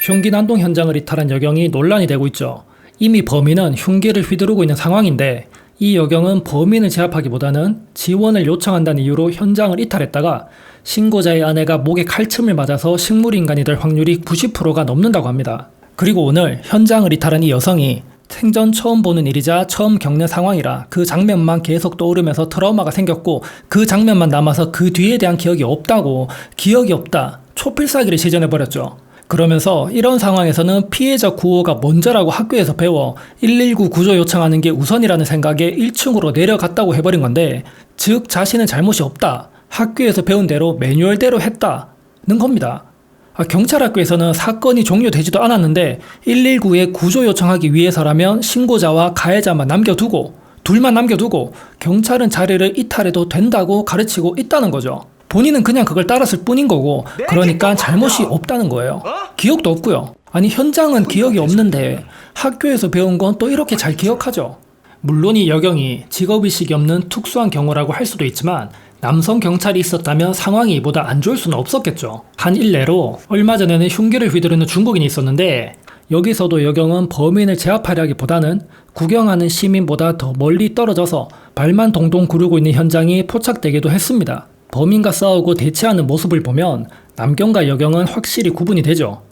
흉기 난동 현장을 이탈한 여경이 논란이 되고 있죠. 이미 범인은 흉기를 휘두르고 있는 상황인데 이 여경은 범인을 제압하기보다는 지원을 요청한다는 이유로 현장을 이탈했다가 신고자의 아내가 목에 칼침을 맞아서 식물인간이 될 확률이 90%가 넘는다고 합니다. 그리고 오늘 현장을 이탈한 이 여성이 생전 처음 보는 일이자 처음 겪는 상황이라 그 장면만 계속 떠오르면서 트라우마가 생겼고 그 장면만 남아서 그 뒤에 대한 기억이 없다고 기억이 없다 초필사기를 시전해버렸죠. 그러면서 이런 상황에서는 피해자 구호가 먼저라고 학교에서 배워 119 구조 요청하는 게 우선이라는 생각에 1층으로 내려갔다고 해버린 건데 즉 자신은 잘못이 없다. 학교에서 배운 대로 매뉴얼대로 했다는 겁니다. 아, 경찰 학교에서는 사건이 종료되지도 않았는데 119에 구조 요청하기 위해서라면 신고자와 가해자만 남겨두고 둘만 남겨두고 경찰은 자리를 이탈해도 된다고 가르치고 있다는 거죠. 본인은 그냥 그걸 따랐을 뿐인 거고 그러니까 잘못이 없다는 거예요. 기억도 없고요. 아니 현장은 기억이 없는데 학교에서 배운 건 또 이렇게 잘 기억하죠. 물론 이 여경이 직업의식이 없는 특수한 경우라고 할 수도 있지만 남성 경찰이 있었다면 상황이 이보다 안 좋을 수는 없었겠죠. 한 일례로 얼마 전에는 흉기를 휘두르는 중국인이 있었는데 여기서도 여경은 범인을 제압하려기보다는 구경하는 시민보다 더 멀리 떨어져서 발만 동동 구르고 있는 현장이 포착되기도 했습니다. 범인과 싸우고 대치하는 모습을 보면 남경과 여경은 확실히 구분이 되죠.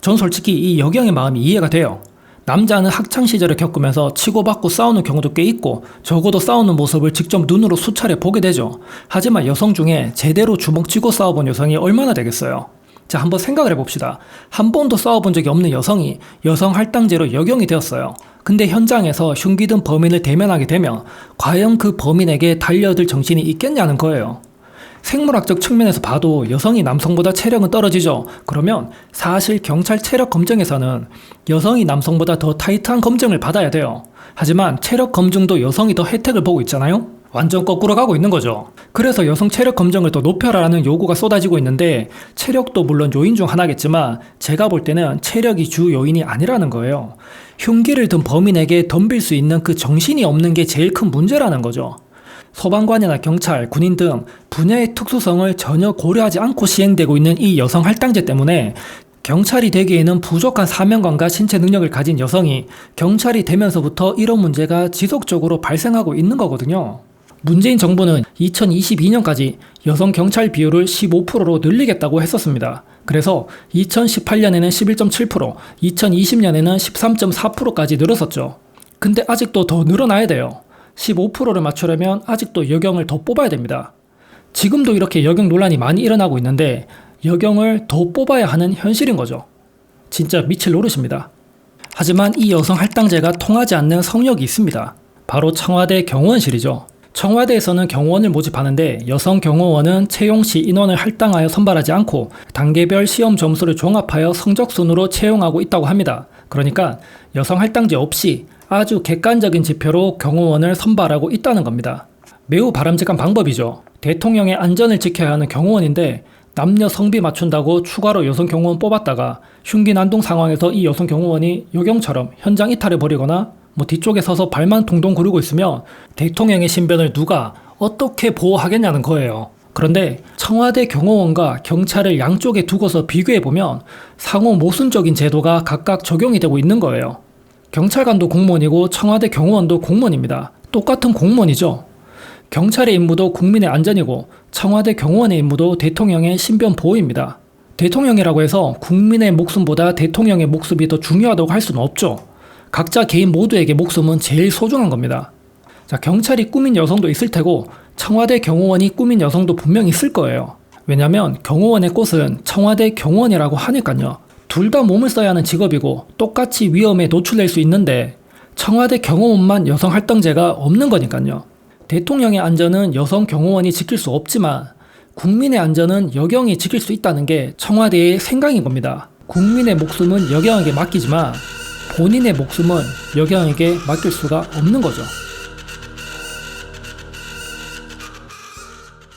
전 솔직히 이 여경의 마음이 이해가 돼요. 남자는 학창 시절을 겪으면서 치고받고 싸우는 경우도 꽤 있고 적어도 싸우는 모습을 직접 눈으로 수차례 보게 되죠. 하지만 여성 중에 제대로 주먹 쥐고 싸워본 여성이 얼마나 되겠어요. 자, 한번 생각을 해봅시다. 한 번도 싸워본 적이 없는 여성이 여성 할당제로 여경이 되었어요. 근데 현장에서 흉기든 범인을 대면하게 되면 과연 그 범인에게 달려들 정신이 있겠냐는 거예요. 생물학적 측면에서 봐도 여성이 남성보다 체력은 떨어지죠. 그러면 사실 경찰 체력 검정에서는 여성이 남성보다 더 타이트한 검증을 받아야 돼요. 하지만 체력 검증도 여성이 더 혜택을 보고 있잖아요? 완전 거꾸로 가고 있는 거죠. 그래서 여성 체력 검정을 더 높여라라는 요구가 쏟아지고 있는데 체력도 물론 요인 중 하나겠지만 제가 볼 때는 체력이 주 요인이 아니라는 거예요. 흉기를 든 범인에게 덤빌 수 있는 그 정신이 없는 게 제일 큰 문제라는 거죠. 소방관이나 경찰, 군인 등 분야의 특수성을 전혀 고려하지 않고 시행되고 있는 이 여성 할당제 때문에 경찰이 되기에는 부족한 사명감과 신체 능력을 가진 여성이 경찰이 되면서부터 이런 문제가 지속적으로 발생하고 있는 거거든요. 문재인 정부는 2022년까지 여성 경찰 비율을 15%로 늘리겠다고 했었습니다. 그래서 2018년에는 11.7%, 2020년에는 13.4%까지 늘었었죠. 근데 아직도 더 늘어나야 돼요. 15%를 맞추려면 아직도 여경을 더 뽑아야 됩니다. 지금도 이렇게 여경 논란이 많이 일어나고 있는데 여경을 더 뽑아야 하는 현실인 거죠. 진짜 미칠 노릇입니다. 하지만 이 여성 할당제가 통하지 않는 성역이 있습니다. 바로 청와대 경호원실이죠. 청와대에서는 경호원을 모집하는데 여성 경호원은 채용 시 인원을 할당하여 선발하지 않고 단계별 시험 점수를 종합하여 성적 순으로 채용하고 있다고 합니다. 그러니까 여성 할당제 없이 아주 객관적인 지표로 경호원을 선발하고 있다는 겁니다. 매우 바람직한 방법이죠. 대통령의 안전을 지켜야 하는 경호원인데 남녀 성비 맞춘다고 추가로 여성 경호원 뽑았다가 흉기 난동 상황에서 이 여성 경호원이 여경처럼 현장 이탈해 버리거나 뭐 뒤쪽에 서서 발만 동동 구르고 있으면 대통령의 신변을 누가 어떻게 보호하겠냐는 거예요. 그런데 청와대 경호원과 경찰을 양쪽에 두고서 비교해 보면 상호 모순적인 제도가 각각 적용이 되고 있는 거예요. 경찰관도 공무원이고 청와대 경호원도 공무원입니다. 똑같은 공무원이죠. 경찰의 임무도 국민의 안전이고 청와대 경호원의 임무도 대통령의 신변 보호입니다. 대통령이라고 해서 국민의 목숨보다 대통령의 목숨이 더 중요하다고 할 수는 없죠. 각자 개인 모두에게 목숨은 제일 소중한 겁니다. 자, 경찰이 꾸민 여성도 있을 테고 청와대 경호원이 꾸민 여성도 분명 있을 거예요. 왜냐면 경호원의 꽃은 청와대 경호원이라고 하니까요. 둘 다 몸을 써야 하는 직업이고 똑같이 위험에 노출될 수 있는데 청와대 경호원만 여성 할당제가 없는 거니까요. 대통령의 안전은 여성 경호원이 지킬 수 없지만 국민의 안전은 여경이 지킬 수 있다는 게 청와대의 생각인 겁니다. 국민의 목숨은 여경에게 맡기지만 본인의 목숨은 여경에게 맡길 수가 없는 거죠.